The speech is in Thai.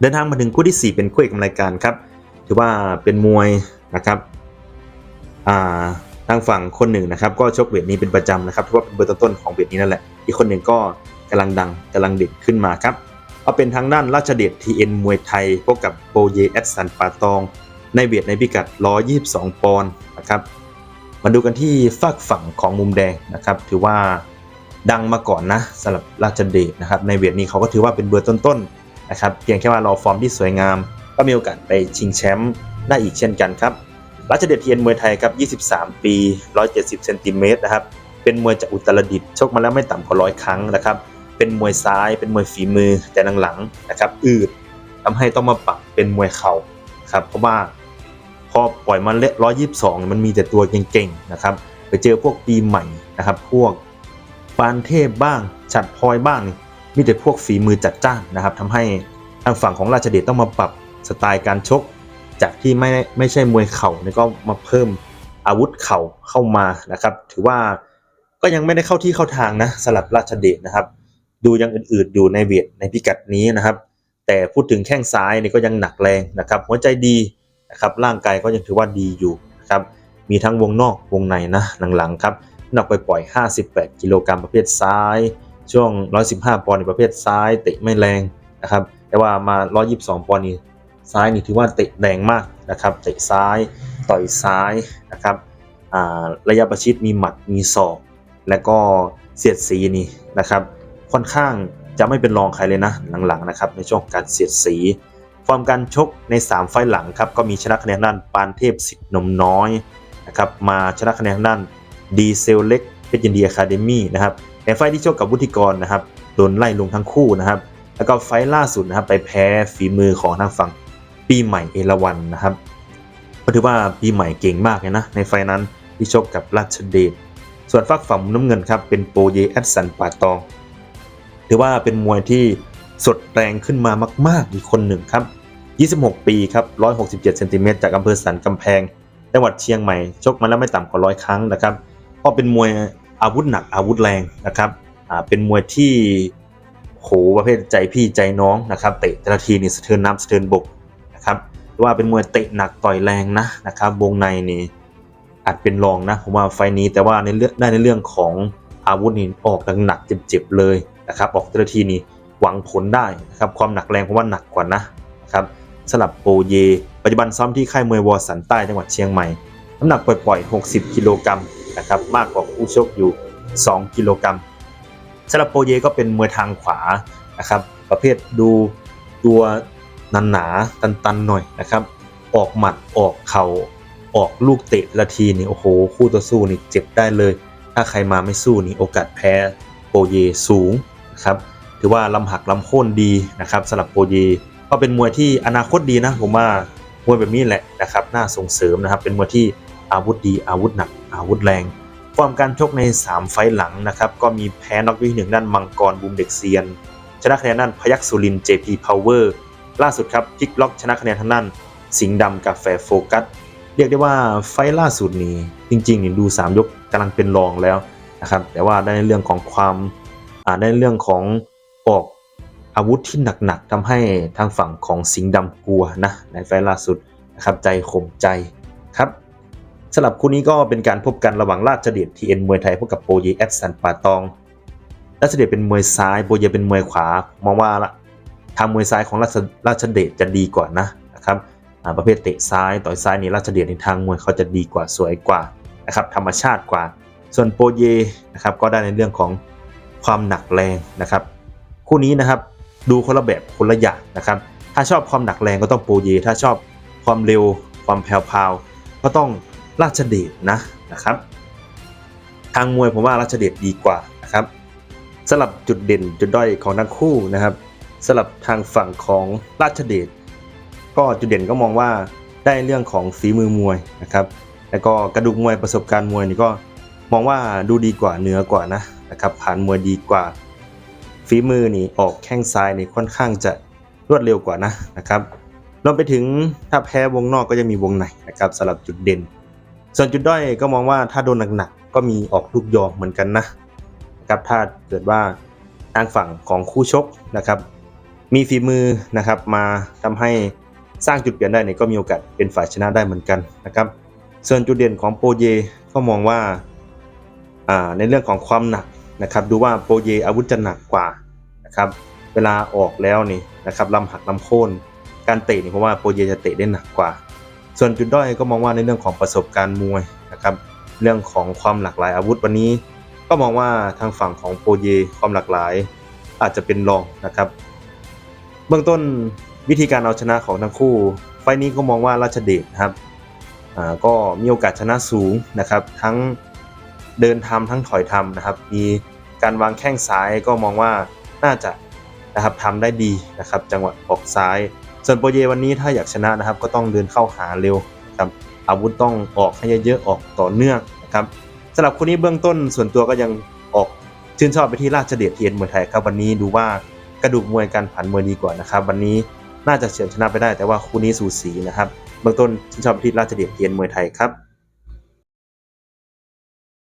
เดินทางมาถึงคู่ที่ 4 เป็นคู่เอกนำรายการครับ ถือว่าเป็นมวยนะครับอ่าทางฝั่งคนหนึ่งนะครับ ก็ชกเวทนี้เป็นประจำนะครับถือว่าเป็นเบอร์ต้นของเวทนี้นั่นแหละ อีกคนหนึ่งก็กำลังดังกำลังเด็ดขึ้นมาครับเอาเป็นทางด้านราชเดชทีเอ็นมวยไทยพบกับโปเยแอดสันปาตอง ในเวทในพิกัด 122 ปอนด์นะครับ มาดูกันที่ฝากฝั่งของมุมแดงนะครับ ถือว่าดังมาก่อนนะสำหรับราชเดชนะครับ ในเวทนี้เขาก็ถือว่าเป็นเบอร์ต้นๆ นะครับเพียงแค่ว่ารอฟอร์มที่สวยงาม ก็มีโอกาสไปชิงแชมป์ได้อีกเช่นกันครับราชเดชเทียนมวยไทยครับ 23 ปี 170เซนติเมตรนะครับ เป็นมวยจากอุตรดิตถ์ชกมาแล้วไม่ต่ำกว่า100ครั้งนะครับ เป็นมวยซ้าย เป็นมวยฝีมือ แต่หลังๆนะครับ อืดทำให้ต้องมาปรับเป็นมวยเข่าครับ เพราะว่าพอปล่อยมาเละ122มันมีแต่ตัวเก่งๆนะครับ ไปเจอพวกปีใหม่นะครับ พวกปานเทพบ้าง ฉัดพลอยบ้าง มีแต่พวกฝีมือจัดจ้านนะครับทำให้ทางฝั่งของราชเดชต้องมาปรับสไตล์การชก จากที่ไม่ไม่ใช่มวยเข่านี่ก็มาเพิ่มอาวุธเข่าเข้ามานะครับ ถือว่าก็ยังไม่ได้เข้าที่เข้าทางนะสำหรับราชเดชนะครับ ดูยังอื่นๆอยู่ในเวทในพิกัดนี้นะครับ แต่พูดถึงแข้งซ้ายนี่ก็ยังหนักแรงนะครับ หัวใจดีนะครับร่างกายก็ยังถือว่าดีอยู่นะครับมีทั้งวงนอกวงในนะหลังๆครับน้ำหนักไปปล่อย58 กิโลกรัมประเภทซ้าย ช่วง 115 ปอนด์ในประเภทซ้ายเตะไม่แรงนะครับ แต่ว่ามา 122 ปอนด์นี่ซ้ายนี่ถือว่าเตะแรงมากนะครับ เตะซ้ายต่อยซ้ายนะครับระยะประชิดมีหมัดมีศอก และก็เสียดสีนี่นะครับ ค่อนข้างจะไม่เป็นรองใครเลยนะหลังๆนะครับในช่วงการเสียดสีฟอร์มการชกใน 3 ไฟล์หลังครับก็มีชนะคะแนนด้านปานเทพสิทธิ์นมน้อยนะครับมาชนะคะแนนด้านดีเซลเล็ก เพชรยินดีอะคาเดมี่นะครับในไฟที่ชกกับวุฒิกรนะครับโดนไล่ลงทั้งคู่นะครับ แล้วก็ไฟล่าสุดนะครับไปแพ้ฝีมือของทางฝั่งปีใหม่เอราวันนะครับก็ถือว่าปีใหม่เก่งมากเลยนะในไฟนั้นที่ชกกับราชเดชส่วนฝั่งฝั่งน้ำเงินครับเป็นโปเยแอดสันปาตอง ถือว่าเป็นมวยที่สดแรงขึ้นมามาก ๆ อีกคนหนึ่งครับ 26 ปีครับ 167 เซนติเมตรจากอำเภอสันกำแพง จังหวัดเชียงใหม่ ชกมาแล้วไม่ต่ำกว่าร้อยครั้งนะครับ ก็เป็นมวยอาวุธหนักอาวุธแรงนะครับอ่าเป็นมวยที่โหประเภทใจพี่ใจน้องนะครับเตะแต่ละทีนี่สะเทือนน้ำสะเทือนบกนะครับว่าเป็นมวยเตะหนักต่อยแรงนะนะครับวงในนี่อาจเป็นรองนะผมว่าไฟล์นี้แต่ว่าในเรื่องได้ในเรื่องของอาวุธนี่ออกหนักเจ็บๆเลยนะครับออกแต่ละทีนี่หวังผลได้นะครับความหนักแรงเพราะว่าหนักกว่านะนะครับสลับโปเย ปัจจุบันซ้อมที่ค่ายมวยวอสันใต้จังหวัดเชียงใหม่น้ำหนักปล่อยๆ 60 กิโลกรัม นะครับมากกว่าคู่ชกอยู่ 2 กิโลกรัมสำหรับโปเยก็เป็นมวยทางขวานะครับ ประเภทดูตัวหนาๆตันๆหน่อยนะครับ ออกหมัดออกเข่าออกลูกเตะละทีนี่โอ้โห คู่ต่อสู้นี่เจ็บได้เลย ถ้าใครมาไม่สู้นี่โอกาสแพ้โปเยสูงนะครับถือว่าลำหักลำโค่นดีนะครับสำหรับโปเยก็เป็นมวยที่อนาคตดีนะผมว่ามวยแบบนี้แหละนะครับน่าส่งเสริมนะครับเป็นมวยที่ อาวุธดี อาวุธหนัก อาวุธแรงฟอร์มการชกใน 3 ไฟล์หลังนะครับ ก็มีแพ้น็อกวิหนึ่งด้านมังกรบูมเด็กเซียน ชนะคะแนนด้านพยัคฆ์สุรินเจพีพาวเวอร์ล่าสุดครับพลิกล็อกชนะคะแนนทางด้านสิงห์ดำกาแฟโฟกัสเรียกได้ว่าไฟล์ล่าสุดนี้จริงๆนี่ดู 3 ยกกำลังเป็นรองแล้วนะครับแต่ว่าได้ในเรื่องของความอ่าได้ในเรื่องของออกอาวุธที่หนักๆทำให้ทางฝั่งของสิงห์ดำกลัวนะในไฟล์ล่าสุดนะครับใจข่มใจครับ สำหรับคู่นี้ก็เป็นการพบกันระหว่างราชเดชทีเอ็นมวยไทยพบกับโปเยแอดสันป่าตองราชเดชเป็นมวยซ้ายโปเยเป็นมวยขวามองว่าละทางมวยซ้ายของราชราชเดชจะดีกว่านะนะครับประเภทเตะซ้ายต่อยซ้ายนี่ราชเดชในทางมวยเขาจะดีกว่าสวยกว่านะครับธรรมชาติกว่า ส่วนโปเยนะครับก็ได้ในเรื่องของความหนักแรงนะครับ คู่นี้นะครับดูคนละแบบคนละอย่างนะครับ ถ้าชอบความหนักแรงก็ต้องโปเย ถ้าชอบความเร็วความแผ่วๆก็ต้อง ราชเดชนะนะครับ ทางมวยผมว่าราชเดชดีกว่านะครับสลับจุดเด่นจุดด้อยของทั้งคู่นะครับสลับทางฝั่งของราชเดชก็จุดเด่นก็มองว่าได้เรื่องของฝีมือมวยนะครับ แล้วก็กระดูกมวยประสบการณ์มวยนี่ก็มองว่าดูดีกว่าเหนือกว่านะนะครับผ่านมวยดีกว่า ฝีมือนี่ออกแข้งซ้ายนี่ค่อนข้างจะรวดเร็วกว่านะนะครับรวมไปถึงถ้าแพ้วงนอกก็จะมีวงในนะครับสำหรับจุดเด่น ส่วนจุดด้อยก็มองว่าถ้าโดนหนักๆก็มีออกลูกยอเหมือนกันนะนะครับถ้าเกิดว่าทางฝั่งของคู่ชกนะครับ มีฝีมือนะครับมาทำให้สร้างจุดเปลี่ยนได้เนี่ยก็มีโอกาสเป็นฝ่ายชนะได้เหมือนกันนะครับส่วนจุดเด่นของโปเยก็มองว่าอ่าในเรื่องของความหนักนะครับ ดูว่าโปเยอาวุธจะหนักกว่านะครับเวลาออกแล้วนี่นะครับลำหักลำโค่นการเตะนี่เพราะว่าโปเยจะเตะได้หนักกว่า ส่วนจุดด้อยก็มองว่าในเรื่องของประสบการณ์มวยนะครับเรื่องของความหลากหลายอาวุธวันนี้ ก็มองว่าทางฝั่งของโปเยความหลากหลาย อาจจะเป็นรองนะครับ เบื้องต้นวิธีการเอาชนะของทั้งคู่ ไฟนี้ก็มองว่าราชเดชนะครับก็มีโอกาสชนะสูงนะครับ ทั้งเดินทำทั้งถอยทำนะครับ มีการวางแข้งซ้ายก็มองว่าน่าจะนะครับทำได้ดีนะครับ จังหวะออกซ้าย ส่วนโปรเยวันนี้ถ้าอยากชนะนะครับ ก็ต้องเดินเข้าหาเร็วครับอาวุธต้องออกให้เยอะๆออกต่อเนื่องนะครับสำหรับคนนี้เบื้องต้นส่วนตัวก็ยังออกชื่นชอบไปที่ราชเดชเทียนมวยไทยครับวันนี้ดูว่ากระดูกมวยการผันมวยดีกว่านะครับ วันนี้น่าจะเฉือนชนะไปได้แต่ว่าคู่นี้สูสีนะครับ เบื้องต้นชื่นชอบไปที่ราชเดชเทียนมวยไทยครับ